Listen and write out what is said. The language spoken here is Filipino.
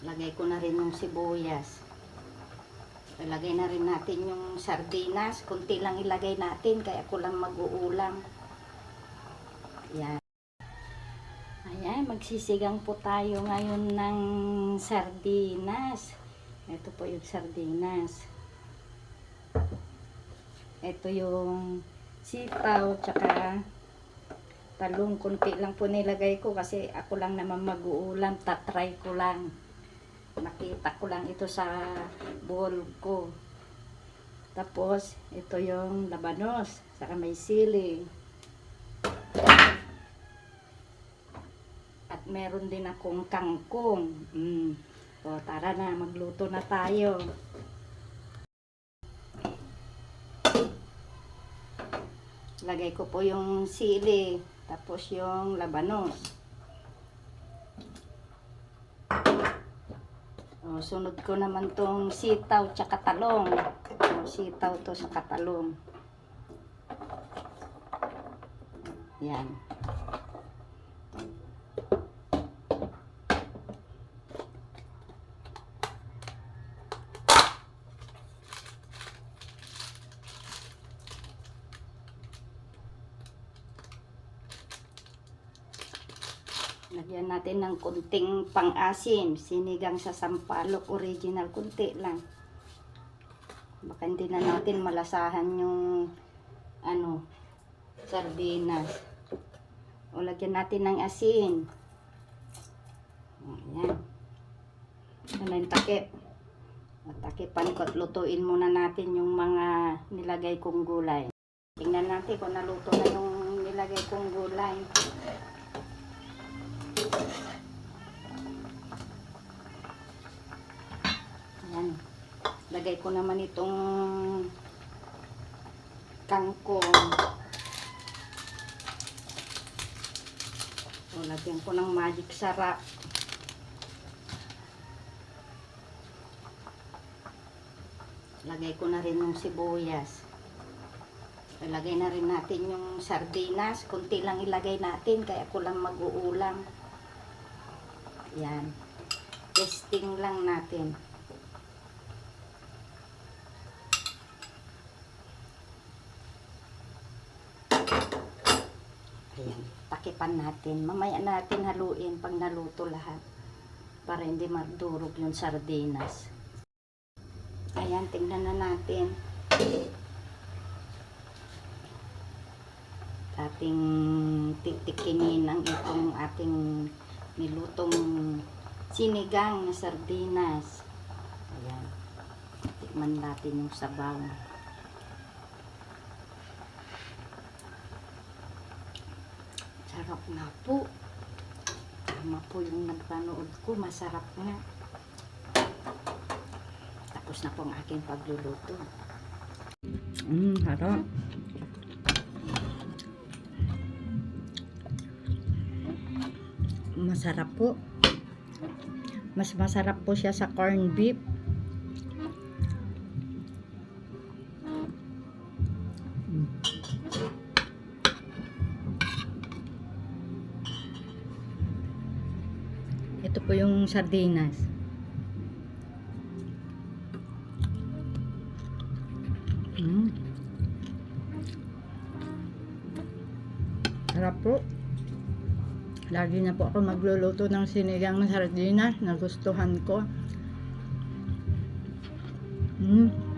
Lagay ko na rin yung sibuyas. Ilagay na rin natin yung sardinas. Kunti lang ilagay natin, kaya ko lang mag-uulam. Yan. Ayan, magsisigang po tayo ngayon ng sardinas. Ito po yung sardinas. Ito yung sitaw, tsaka talong. Kunti lang po nilagay ko kasi ako lang naman mag-uulam. Tatry ko lang. Nakita ko lang ito sa bowl ko. Tapos, ito yung labanos. Saka may sili. At meron din akong kangkong. Mm. O, tara na, magluto na tayo. Lagay ko po yung sili. Tapos yung labanos. O, sunod ko naman tong sitaw tsaka talong. O, sitaw to sa katalong. Yan. Lagyan natin ng kunting pang-asim. Sinigang sa sampalok original. Kunti lang. Baka hindi na natin malasahan yung ano, sardinas. O lagyan natin ng asin. Ayan. Ano yung takip. Takipan ko at lutuin muna natin yung mga nilagay kong gulay. Tingnan natin kung naluto na yung nilagay kong gulay. Lagay ko naman itong kangkong. O, lagyan ko ng magic sarap. Lagay ko na rin yung sibuyas. Ilagay na rin natin yung sardinas. Kunti lang ilagay natin, kaya ko lang mag-uulam. Yan. Testing lang natin. Ayan. Takipan natin. Mamaya natin haluin pag naluto lahat. Para hindi madurog yung sardinas. Ayan, tingnan na natin. Ating titikinin ang itong ating nilutong sinigang na sardinas. Ayan. Tikman natin yung sabaw. Sarap na po. Tama po yung nagpanood ko. Masarap nga. Tapos na po ang aking pagluluto. Mmm, harap. Masarap po. Mas masarap po siya sa corned beef. Ito po yung sardinas. Mm. Sarap po. Lagi na po ako magluluto ng sinigang na sardinas. Nagustuhan ko. Mm.